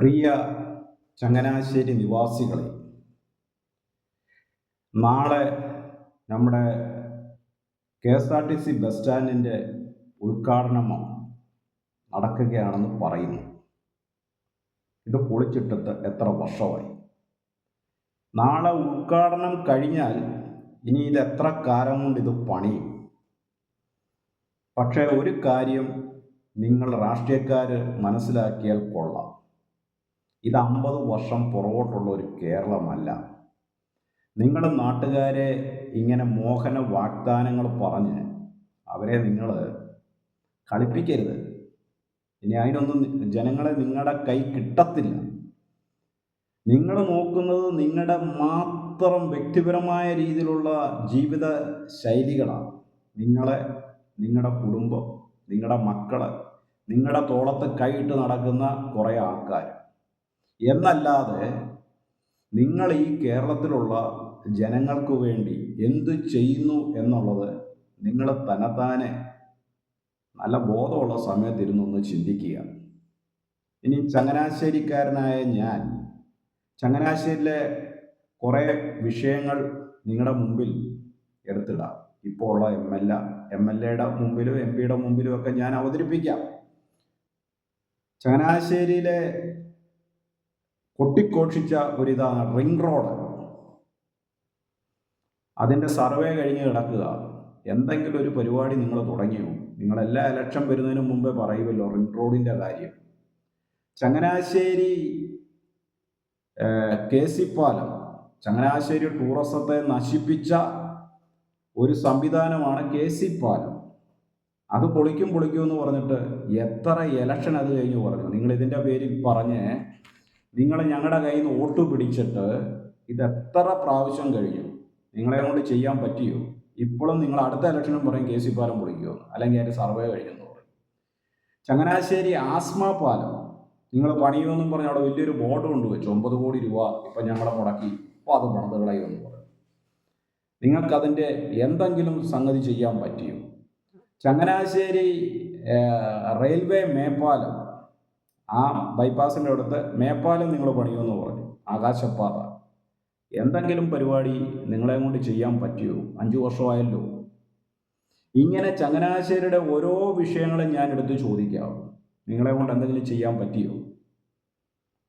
പ്രിയ ചങ്ങനാശ്ശേരി നിവാസികളെ നാളെ നമ്മുടെ K S R T C bus സ്റ്റാൻഡിന്റെ ഉദ്ഘാടനം നടക്കുകയാണെന്ന് പറയുന്നു. ഇത് പൊളിച്ചിട്ടിട്ട് എത്ര വർഷമായി? നാളെ ഉദ്ഘാടനം കഴിഞ്ഞാൽ ഇനി ഇത് എത്ര കാലം കൊണ്ട് ഇത് പണിയും? പക്ഷേ ഒരു കാര്യം നിങ്ങൾ രാഷ്ട്രീയക്കാർ മനസ്സിലാക്കിയാൽ കൊള്ളാം. ഇത് അമ്പത് വർഷം പുറകോട്ടുള്ള ഒരു കേരളമല്ല. നിങ്ങളുടെ നാട്ടുകാരെ ഇങ്ങനെ മോഹന വാഗ്ദാനങ്ങൾ പറഞ്ഞ് അവരെ നിങ്ങൾ കളിപ്പിക്കരുത്. ഇനി അതിനൊന്നും ജനങ്ങളെ നിങ്ങളുടെ കൈ കിട്ടത്തില്ല. നിങ്ങൾ നോക്കുന്നത് നിങ്ങളുടെ മാത്രം വ്യക്തിപരമായ രീതിയിലുള്ള ജീവിത ശൈലികളാണ് നിങ്ങളെ നിങ്ങളുടെ കുടുംബം നിങ്ങളുടെ മക്കൾ നിങ്ങളുടെ തോളത്ത് കൈയിട്ട് നടക്കുന്ന കുറേ ആൾക്കാർ എന്നല്ലാതെ നിങ്ങൾ ഈ കേരളത്തിലുള്ള ജനങ്ങൾക്ക് വേണ്ടി എന്ത് ചെയ്യുന്നു എന്നുള്ളത് നിങ്ങൾ തന്നെത്താനെ നല്ല ബോധമുള്ള സമയത്തിരുന്നൊന്ന് ചിന്തിക്കുക. ഇനി ചങ്ങനാശ്ശേരിക്കാരനായ ഞാൻ ചങ്ങനാശ്ശേരിയിലെ കുറേ വിഷയങ്ങൾ നിങ്ങളുടെ മുമ്പിൽ എടുത്തിടാം. ഇപ്പോൾ ഉള്ള എം എൽ എം എൽ എയുടെ മുമ്പിലും എം പിയുടെ മുമ്പിലും ഒക്കെ ഞാൻ അവതരിപ്പിക്കാം. ചങ്ങനാശ്ശേരിയിലെ കൊട്ടിക്കോഷിച്ച ഒരിതാണ് റിംഗ് റോഡ്. അതിന്റെ സർവേ കഴിഞ്ഞ് കിടക്കുക. എന്തെങ്കിലും ഒരു പരിപാടി നിങ്ങൾ തുടങ്ങിയോ? നിങ്ങളെല്ലാ ഇലക്ഷൻ വരുന്നതിന് മുമ്പേ പറയുമല്ലോ റിംഗ് റോഡിന്റെ കാര്യം. ചങ്ങനാശ്ശേരി കെ സി പാലം ചങ്ങനാശ്ശേരി ടൂറിസത്തെ നശിപ്പിച്ച ഒരു സംവിധാനമാണ് കെ സി പാലം. അത് പൊളിക്കും പൊളിക്കും എന്ന് പറഞ്ഞിട്ട് എത്ര ഇലക്ഷൻ അത് കഴിഞ്ഞ് പറഞ്ഞു. നിങ്ങൾ ഇതിന്റെ പേരിൽ പറഞ്ഞ് നിങ്ങൾ ഞങ്ങളുടെ കയ്യിൽ നിന്ന് വോട്ട് പിടിച്ചിട്ട് ഇത് എത്ര പ്രാവശ്യം കഴിഞ്ഞു? നിങ്ങളെ കൊണ്ട് ചെയ്യാൻ പറ്റിയോ? ഇപ്പോഴും നിങ്ങൾ അടുത്ത ഇലക്ഷനും പറയും കെ സി പാലം പൊളിക്കുമോ അല്ലെങ്കിൽ അതിന്റെ സർവേ കഴിഞ്ഞെന്ന് പറയും. ചങ്ങനാശ്ശേരി ആസ്മ പാലം. നിങ്ങൾ പണിയുമെന്നും പറഞ്ഞ് അവിടെ വലിയൊരു ബോർഡ് കൊണ്ടുവച്ചു ഒമ്പത് കോടി രൂപ ഇപ്പം ഞങ്ങളെ മുടക്കി അപ്പോൾ അത് പണിത് കളയുമെന്ന് പറയും. നിങ്ങൾക്കതിന്റെ എന്തെങ്കിലും സംഗതി ചെയ്യാൻ പറ്റിയോ? ചങ്ങനാശ്ശേരി റെയിൽവേ മേപ്പാലം. ആ ബൈപ്പാസിന്റെ അടുത്ത് മേപ്പാലം നിങ്ങൾ പണിയുമെന്ന് പറഞ്ഞു. ആകാശപ്പാത എന്തെങ്കിലും പരിപാടി നിങ്ങളെ കൊണ്ട് ചെയ്യാൻ പറ്റിയോ? അഞ്ചു വർഷമായല്ലോ. ഇങ്ങനെ ചങ്ങനാശ്ശേരിയുടെ ഓരോ വിഷയങ്ങളും ഞാൻ എടുത്ത് ചോദിക്കാം. നിങ്ങളെ കൊണ്ട് എന്തെങ്കിലും ചെയ്യാൻ പറ്റിയോ?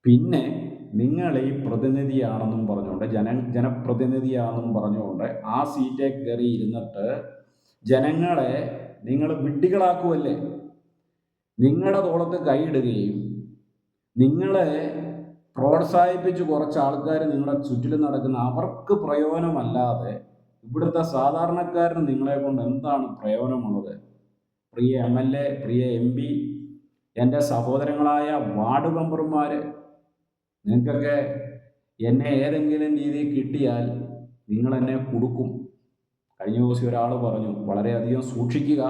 പിന്നെ നിങ്ങൾ ഈ പ്രതിനിധിയാണെന്നും പറഞ്ഞുകൊണ്ട് ജന ജനപ്രതിനിധിയാണെന്നും പറഞ്ഞുകൊണ്ട് ആ സീറ്റേ കയറി ഇരുന്നിട്ട് ജനങ്ങളെ നിങ്ങൾ വിഡ്ഢികളാക്കുമല്ലേ നിങ്ങളുടെ തോളത്ത് കൈയിടുകയും നിങ്ങളെ പ്രോത്സാഹിപ്പിച്ച് കുറച്ച് ആൾക്കാർ നിങ്ങളുടെ ചുറ്റിലും നടക്കുന്ന അവർക്ക് പ്രയോജനമല്ലാതെ ഇവിടുത്തെ സാധാരണക്കാരന് നിങ്ങളെ കൊണ്ട് എന്താണ് പ്രയോജനമുള്ളത്? പ്രിയ എം എൽ എ പ്രിയ എം പി എന്റെ സഹോദരങ്ങളായ വാർഡ് മെമ്പർമാർ നിങ്ങൾക്കൊക്കെ എന്നെ ഏതെങ്കിലും രീതിയിൽ കിട്ടിയാൽ നിങ്ങൾ എന്നെ കൊടുക്കും. കഴിഞ്ഞ ദിവസം ഒരാൾ പറഞ്ഞു വളരെയധികം സൂക്ഷിക്കുക.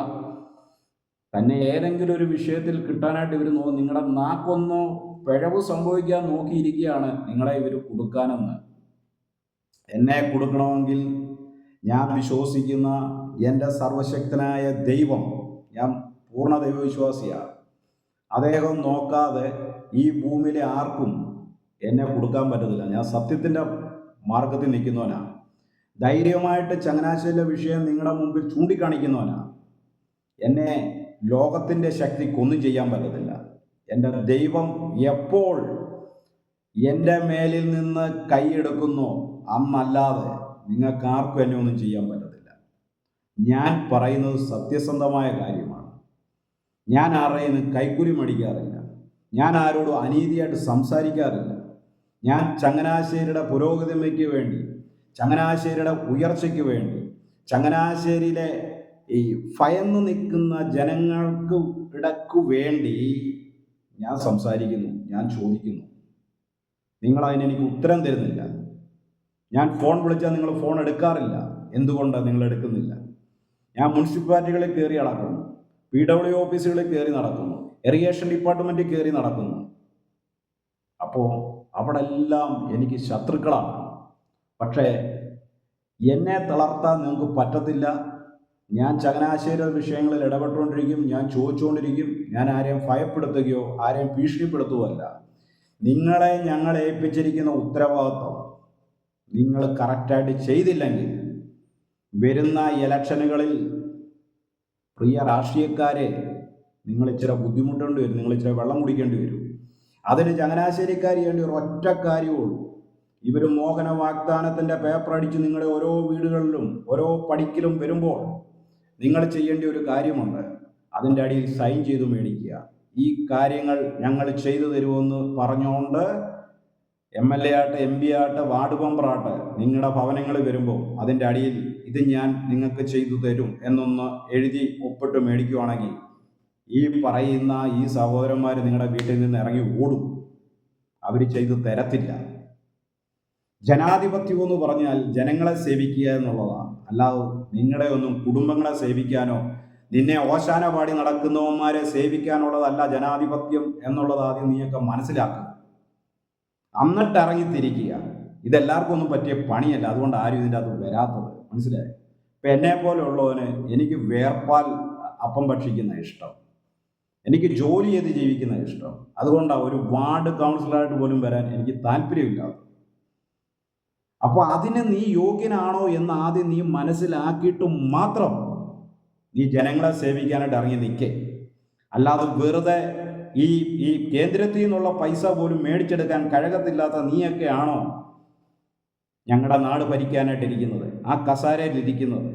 തന്നെ ഏതെങ്കിലും ഒരു വിഷയത്തിൽ കിട്ടാനായിട്ട് ഇവർ നിങ്ങളുടെ നാക്കൊന്നോ പിഴവ് സംഭവിക്കാൻ നോക്കിയിരിക്കുകയാണ് നിങ്ങളെ ഇവർ കൊടുക്കാനെന്ന്. എന്നെ കൊടുക്കണമെങ്കിൽ ഞാൻ വിശ്വസിക്കുന്ന എന്റെ സർവശക്തനായ ദൈവം ഞാൻ പൂർണ ദൈവവിശ്വാസിയാണ്. അദ്ദേഹം നോക്കാതെ ഈ ഭൂമിയിലെ ആർക്കും എന്നെ കൊടുക്കാൻ പറ്റത്തില്ല. ഞാൻ സത്യത്തിന്റെ മാർഗത്തിൽ നിൽക്കുന്നവനാണ് ധൈര്യമായിട്ട് ചങ്ങനാശ്ശേരിയിലെ വിഷയം നിങ്ങളുടെ മുമ്പിൽ ചൂണ്ടിക്കാണിക്കുന്നവനാണ് എന്നെ ലോകത്തിന്റെ ശക്തിക്കൊന്നും ചെയ്യാൻ പറ്റത്തില്ല. എന്റെ ദൈവം എപ്പോൾ എന്റെ മേലിൽ നിന്ന് കൈയെടുക്കുന്നു അന്നല്ലാതെ നിങ്ങൾക്ക് ആർക്കും എന്നെ ഒന്നും ചെയ്യാൻ പറ്റത്തില്ല. ഞാൻ പറയുന്നത് സത്യസന്ധമായ കാര്യമാണ്. ഞാൻ ആരെയും കൈക്കുരി മടിക്കാറില്ല. ഞാൻ ആരോടും അനീതിയായിട്ട് സംസാരിക്കാറില്ല. ഞാൻ ചങ്ങനാശ്ശേരിയുടെ പുരോഗതിമയ്ക്ക് വേണ്ടി ചങ്ങനാശ്ശേരിയുടെ ഉയർച്ചയ്ക്ക് വേണ്ടി ചങ്ങനാശ്ശേരിയിലെ ഈ ഭയന്ന് നിൽക്കുന്ന ജനങ്ങൾക്ക് ഇടയ്ക്ക് വേണ്ടി ഞാൻ സംസാരിക്കുന്നു ഞാൻ ചോദിക്കുന്നു. നിങ്ങൾ അതിനെനിക്ക് ഉത്തരം തരുന്നില്ല. ഞാൻ ഫോൺ വിളിച്ചാൽ നിങ്ങൾ ഫോൺ എടുക്കാറില്ല. എന്തുകൊണ്ടാണ് നിങ്ങൾ എടുക്കുന്നില്ല? ഞാൻ മുനിസിപ്പാലിറ്റികളിൽ കയറി നടക്കുന്നു പി ഡബ്ല്യു ഓഫീസുകളിൽ കയറി നടക്കുന്നു. എറിഗേഷൻ ഡിപ്പാർട്ട്മെന്റിൽ കയറി നടക്കുന്നു. അപ്പോൾ അവിടെ എല്ലാം എനിക്ക് ശത്രുക്കളാണ്. പക്ഷേ എന്നെ തളർത്താൻ നിങ്ങൾക്ക് പറ്റത്തില്ല. ഞാൻ ചങ്ങനാശ്ശേരി വിഷയങ്ങളിൽ ഇടപെട്ടുകൊണ്ടിരിക്കും ഞാൻ ചോദിച്ചുകൊണ്ടിരിക്കും ഞാൻ ആരെയും ഭയപ്പെടുത്തുകയോ ആരെയും ഭീഷണിപ്പെടുത്തുകയോ അല്ല നിങ്ങളെ ഞങ്ങൾ ഏൽപ്പിച്ചിരിക്കുന്ന ഉത്തരവാദിത്വം നിങ്ങൾ കറക്റ്റായിട്ട് ചെയ്തില്ലെങ്കിൽ വരുന്ന ഇലക്ഷനുകളിൽ പ്രിയ രാഷ്ട്രീയക്കാരെ നിങ്ങൾ ഇച്ചിരി ബുദ്ധിമുട്ടേണ്ടി വരും നിങ്ങൾ ഇച്ചിരി വെള്ളം കുടിക്കേണ്ടി വരും. അതിന് ചങ്ങനാശ്ശേരിക്കാർ ചെയ്യേണ്ട ഒരു ഒറ്റ കാര്യമുള്ളൂ. ഇവർ മോഹന വാഗ്ദാനത്തിന്റെ പേപ്പർ അടിച്ച് നിങ്ങളുടെ ഓരോ വീടുകളിലും ഓരോ പടിക്കലും വരുമ്പോൾ നിങ്ങൾ ചെയ്യേണ്ട ഒരു കാര്യമുണ്ട്. അതിന്റെ അടിയിൽ സൈൻ ചെയ്തു മേടിക്കുക. ഈ കാര്യങ്ങൾ ഞങ്ങൾ ചെയ്തു തരുമെന്ന് പറഞ്ഞുകൊണ്ട് എം എൽ എ ആട്ടെ എം പി ആട്ടെ വാർഡ് മെമ്പറാട്ടെ നിങ്ങളുടെ ഭവനങ്ങളിൽ വരുമ്പോൾ അതിന്റെ അടിയിൽ ഇത് ഞാൻ നിങ്ങൾക്ക് ചെയ്തു തരും എന്നൊന്ന് എഴുതി ഒപ്പിട്ട് മേടിക്കുവാണെങ്കിൽ ഈ പറയുന്ന ഈ സഹോദരന്മാർ നിങ്ങളുടെ വീട്ടിൽ നിന്ന് ഇറങ്ങി ഓടും. അവർ ചെയ്തു തരത്തില്ല. ജനാധിപത്യം എന്ന് പറഞ്ഞാൽ ജനങ്ങളെ സേവിക്കുക എന്നുള്ളതാണ്. അല്ലാതെ നിങ്ങളെ ഒന്നും കുടുംബങ്ങളെ സേവിക്കാനോ നിന്നെ ഓശാന പാടി നടക്കുന്നവന്മാരെ സേവിക്കാനുള്ളതല്ല ജനാധിപത്യം എന്നുള്ളത് ആദ്യം നീയൊക്കെ മനസ്സിലാക്കുക. അന്നിട്ട് ഇറങ്ങിത്തിരിക്കുക ഇതെല്ലാവർക്കും ഒന്നും പറ്റിയ പണിയല്ല. അതുകൊണ്ട് ആരും ഇതിന്റെ അത് വരാത്തത്. മനസ്സിലായി? ഇപ്പം എന്നെ പോലെയുള്ളവന് എനിക്ക് വേർപ്പാൽ അപ്പം ഭക്ഷിക്കുന്ന ഇഷ്ടം. എനിക്ക് ജോലി ചെയ്ത് ജീവിക്കുന്ന ഇഷ്ടം. അതുകൊണ്ടാണ് ഒരു വാർഡ് കൗൺസിലറായിട്ട് പോലും വരാൻ എനിക്ക് താല്പര്യമില്ലാത്തത് അപ്പോൾ അതിന് നീ യോഗ്യനാണോ എന്ന് ആദ്യം നീ മനസ്സിലാക്കിയിട്ട് മാത്രം നീ ജനങ്ങളെ സേവിക്കാനായിട്ട് ഇറങ്ങി നിൽക്കേ. അല്ലാതെ വെറുതെ ഈ ഈ കേന്ദ്രത്തിൽ നിന്നുള്ള പൈസ പോലും മേടിച്ചെടുക്കാൻ കഴകത്തില്ലാത്ത നീയൊക്കെ ആണോ ഞങ്ങളുടെ നാട് ഭരിക്കാനായിട്ടിരിക്കുന്നത് ആ കസാരയിലിരിക്കുന്നത്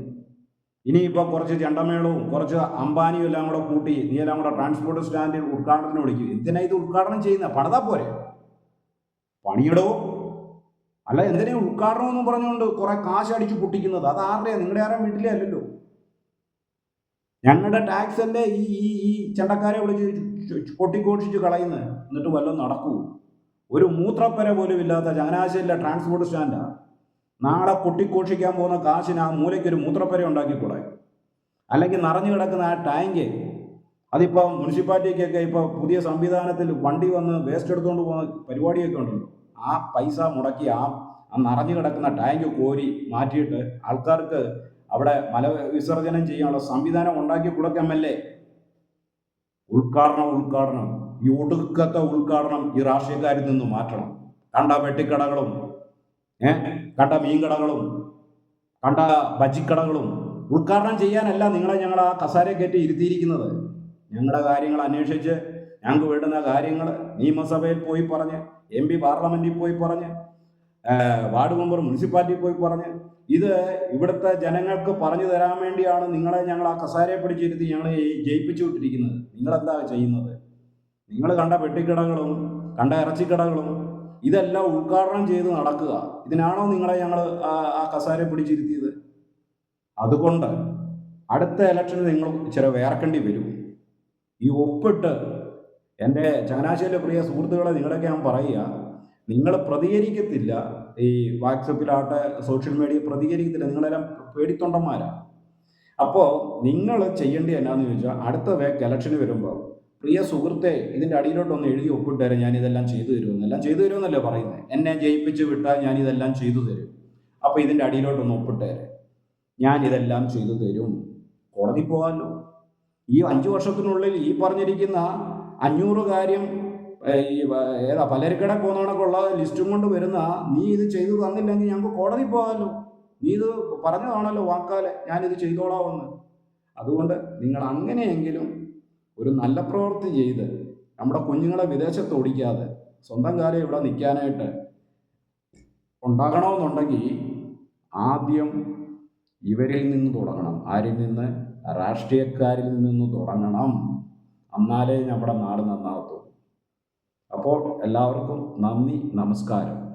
ഇനിയിപ്പോൾ കുറച്ച് ചെണ്ടമേളവും കുറച്ച് അംബാനിയും എല്ലാം കൂടെ കൂട്ടി നീ എല്ലാം കൂടെ ട്രാൻസ്പോർട്ട് സ്റ്റാൻഡിൽ ഉദ്ഘാടനത്തിന് വിളിക്കും. എന്തിനാ ഇത് ഉദ്ഘാടനം ചെയ്യുന്ന? പണിതാ പോരെ. പണിയിടോ. അല്ല എന്തിനാ ഉദ്ഘാടനം എന്ന് പറഞ്ഞുകൊണ്ട് കുറെ കാശ് അടിച്ച് പൊട്ടിക്കുന്നത്? അത് ആരുടെയാ നിങ്ങളുടെ ആരും വീട്ടിലേ അല്ലല്ലോ. ഞങ്ങളുടെ ടാക്സ് അല്ലേ ഈ ഈ ഈ ചണ്ടക്കാരെ വിളിച്ച് പൊട്ടിക്കോഷിച്ച് കളയുന്നത്? എന്നിട്ട് വല്ലതും നടക്കൂ. ഒരു മൂത്രപ്പര പോലും ഇല്ലാത്ത ചങ്ങനാശ്ശേരിയിലെ ട്രാൻസ്പോർട്ട് സ്റ്റാൻഡാ നാളെ പൊട്ടിക്കോഷിക്കാൻ പോകുന്ന കാശിന് ആ മൂലയ്ക്ക് ഒരു മൂത്രപ്പര ഉണ്ടാക്കിക്കൂടെ? അല്ലെങ്കിൽ നിറഞ്ഞു കിടക്കുന്ന ആ ടാങ്ക് അതിപ്പോൾ മുനിസിപ്പാലിറ്റിക്കൊക്കെ ഇപ്പോൾ പുതിയ സംവിധാനത്തിൽ വണ്ടി വന്ന് വേസ്റ്റ് എടുത്തുകൊണ്ട് പോകുന്ന പരിപാടിയൊക്കെ ഉണ്ടല്ലോ. ആ പൈസ മുടക്കി ആ നിറഞ്ഞു കിടക്കുന്ന ടാങ്ക് കോരി മാറ്റിയിട്ട് ആൾക്കാർക്ക് അവിടെ മല വിസർജനം ചെയ്യാനുള്ള സംവിധാനം ഉണ്ടാക്കി കൊടുക്കാം എ ഉദ്ഘാടനം ഉദ്ഘാടനം. ഈ ഒടുക്കത്തെ ഉദ്ഘാടനം ഈ രാഷ്ട്രീയക്കാരിൽ നിന്ന് മാറ്റണം. കണ്ട വെട്ടിക്കടകളും ഏ? കണ്ട മീൻകടകളും കണ്ട ബജിക്കടകളും. ഉദ്ഘാടനം ചെയ്യാനല്ല നിങ്ങളെ ഞങ്ങൾ ആ കസാര കയറ്റി ഇരുത്തിയിരിക്കുന്നത്. ഞങ്ങളുടെ കാര്യങ്ങൾ അന്വേഷിച്ച് ഞങ്ങൾക്ക് വേണ്ടുന്ന കാര്യങ്ങൾ നിയമസഭയിൽ പോയി പറഞ്ഞ് എം പി പാർലമെന്റിൽ പോയി പറഞ്ഞ് വാർഡ് മെമ്പർ മുനിസിപ്പാലിറ്റി പോയി പറഞ്ഞ്. ഇത് ഇവിടുത്തെ ജനങ്ങൾക്ക് പറഞ്ഞു തരാൻ വേണ്ടിയാണ് നിങ്ങളെ ഞങ്ങൾ ആ കസാരയെ പിടിച്ചിരുത്തി ഞങ്ങൾ ജയിപ്പിച്ചു വിട്ടിരിക്കുന്നത് നിങ്ങളെന്താ ചെയ്യുന്നത്? നിങ്ങൾ കണ്ട വെട്ടിക്കിടകളും കണ്ട ഇറച്ചിക്കടകളും ഇതെല്ലാം ഉദ്ഘാടനം ചെയ്ത് നടക്കുക. ഇതിനാണോ നിങ്ങളെ ഞങ്ങൾ ആ കസാരയെ പിടിച്ചിരുത്തിയത്? അതുകൊണ്ട് അടുത്ത ഇലക്ഷന് നിങ്ങൾ ചില വേർക്കേണ്ടി വരും. ഈ ഒപ്പിട്ട് എന്റെ ചങ്ങനാശ്ശേരിയിലെ പ്രിയ സുഹൃത്തുക്കളെ നിങ്ങളൊക്കെ ഞാൻ പറയുക നിങ്ങൾ പ്രതികരിക്കത്തില്ല ഈ വാട്സപ്പിലാട്ടെ സോഷ്യൽ മീഡിയ പ്രതികരിക്കത്തില്ല നിങ്ങളെല്ലാം പേടിത്തൊണ്ടന്മാരാണ് അപ്പോൾ നിങ്ങൾ ചെയ്യേണ്ടത് എന്നാന്ന് ചോദിച്ചാൽ അടുത്ത വേക്ക് ഇലക്ഷന് വരുമ്പോൾ പ്രിയ സുഹൃത്തെ ഇതിന്റെ അടിയിലോട്ടൊന്ന് എഴുതി ഒപ്പിട്ട് തരാം ഞാൻ ഇതെല്ലാം ചെയ്തു തരുമെന്ന്. എല്ലാം ചെയ്തു തരുമെന്നല്ലേ പറയുന്നത് എന്നെ ജയിപ്പിച്ച് വിട്ടാൽ ഞാൻ ഇതെല്ലാം ചെയ്തു തരും. അപ്പോൾ ഇതിന്റെ അടിയിലോട്ടൊന്ന് ഒപ്പിട്ട് തരാം. ഞാൻ ഇതെല്ലാം ചെയ്തു തരും. കോടതി പോകാമല്ലോ ഈ അഞ്ചു വർഷത്തിനുള്ളിൽ ഈ പറഞ്ഞിരിക്കുന്ന അഞ്ഞൂറ് കാര്യം ഈ ഏതാ പലരിക്കടെ പോകുന്നവണക്കുള്ള ലിസ്റ്റും കൊണ്ട് വരുന്ന നീ ഇത് ചെയ്തു തന്നില്ലെങ്കിൽ ഞങ്ങൾക്ക് കോടതി പോകാമല്ലോ നീ ഇത് പറഞ്ഞതാണല്ലോ വാക്കാലെ ഞാനിത് ചെയ്തോളാമെന്ന് അതുകൊണ്ട് നിങ്ങൾ അങ്ങനെയെങ്കിലും ഒരു നല്ല പ്രവൃത്തി ചെയ്ത് നമ്മുടെ കുഞ്ഞുങ്ങളെ വിദേശത്ത് ഓടിക്കാതെ സ്വന്തം കാലം ഇവിടെ നിൽക്കാനായിട്ട് ഉണ്ടാകണമെന്നുണ്ടെങ്കിൽ ആദ്യം ഇവരിൽ നിന്ന് തുടങ്ങണം. ആരിൽ നിന്ന്? രാഷ്ട്രീയക്കാരിൽ നിന്ന് തുടങ്ങണം. എന്നാലേ നമ്മുടെ നാട് നന്നാകത്തുള്ളൂ. അപ്പോൾ എല്ലാവർക്കും നന്ദി നമസ്കാരം.